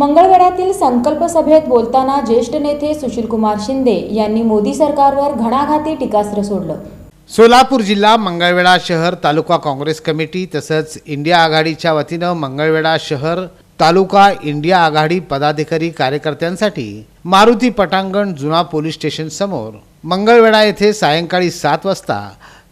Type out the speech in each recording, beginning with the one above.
मंगळवेढ्यातील संकल्प सभेत बोलताना ज्येष्ठ नेते सुशीलकुमार शिंदे यांनी मोदी सरकारवर घणाघाती टीकास्त्र सोडलं. सोलापूर जिल्हा मंगळवेढा शहर तालुका काँग्रेस कमिटी तसंच इंडिया आघाडीच्या वतीनं मंगळवेढा शहर तालुका इंडिया आघाडी पदाधिकारी कार्यकर्त्यांसाठी मारुती पटांगण जुना पोलीस स्टेशन समोर मंगळवेढा येथे सायंकाळी सात वाजता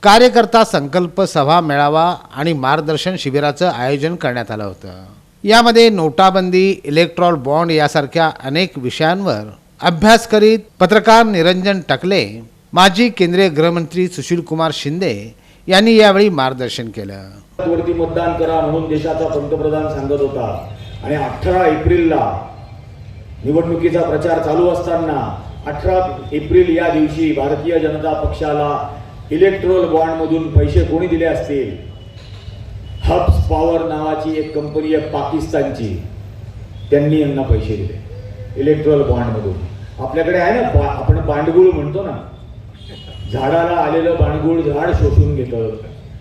कार्यकर्ता संकल्प सभा मेळावा आणि मार्गदर्शन शिबिराचं आयोजन करण्यात आलं होतं. यामध्ये नोटाबंदी इलेक्ट्रॉल बॉन्ड यासारख्या अनेक विषयांवर अभ्यास करीत पत्रकार निरंजन टकले माजी केंद्रीय गृहमंत्री सुशील कुमार शिंदे यांनी यावेळी मार्गदर्शन केलं. वरती मतदान करा म्हणून देशाचा पंतप्रधान सांगत होता. आणि अठरा एप्रिलला निवडणुकीचा प्रचार चालू असताना अठरा एप्रिल या दिवशी भारतीय जनता पक्षाला इलेक्ट्रोल बॉन्डमधून पैसे कोणी दिले असतील? हब्स पॉवर नावाची एक कंपनी आहे पाकिस्तानची. त्यांनी यांना पैसे दिले. इलेक्ट्रोल बॉन्डमधून आपल्याकडे आहे ना बा- आपण बांडगुळ म्हणतो ना. झाडाला आलेलं बांडगुळ झाड शोषून घेतं.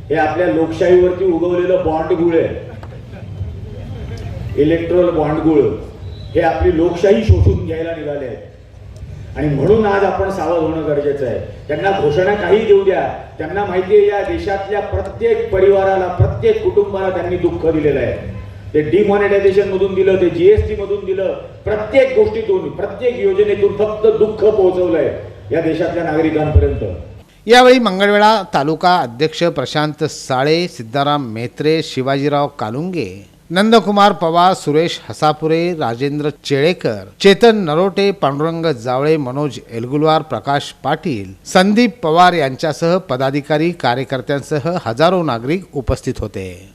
हे आपल्या लोकशाहीवरती उगवलेलं बॉन्डगुळ आहे. इलेक्ट्रॉल बॉन्डगुळ हे आपली लोकशाही शोषून घ्यायला निघाले आहेत. आणि म्हणून आज आपण सावध होणं गरजेचं आहे. त्यांना घोषणा काही देऊ द्या. त्यांना माहिती आहे या देशातल्या प्रत्येक परिवाराला प्रत्येक कुटुंबाला त्यांनी दुःख दिलेलं आहे. ते डिमॉनिटायझेशन मधून दिलं ते जीएसटी मधून दिलं प्रत्येक गोष्टीतून प्रत्येक योजनेतून फक्त दुःख पोहोचवलंय या देशातल्या नागरिकांपर्यंत. यावेळी मंगळवेळा तालुका अध्यक्ष प्रशांत साळे सिद्धाराम मेत्रे शिवाजीराव कालुंगे नंदकुमार पवार सुरेश हसापुरे राजेंद्र चेळेकर चेतन नरोटे पांडुरंग जावळे मनोज एलगुलवार प्रकाश पाटील संदीप पवार यांच्यासह पदाधिकारी कार्यकर्त्यांसह हजारो नागरिक उपस्थित होते.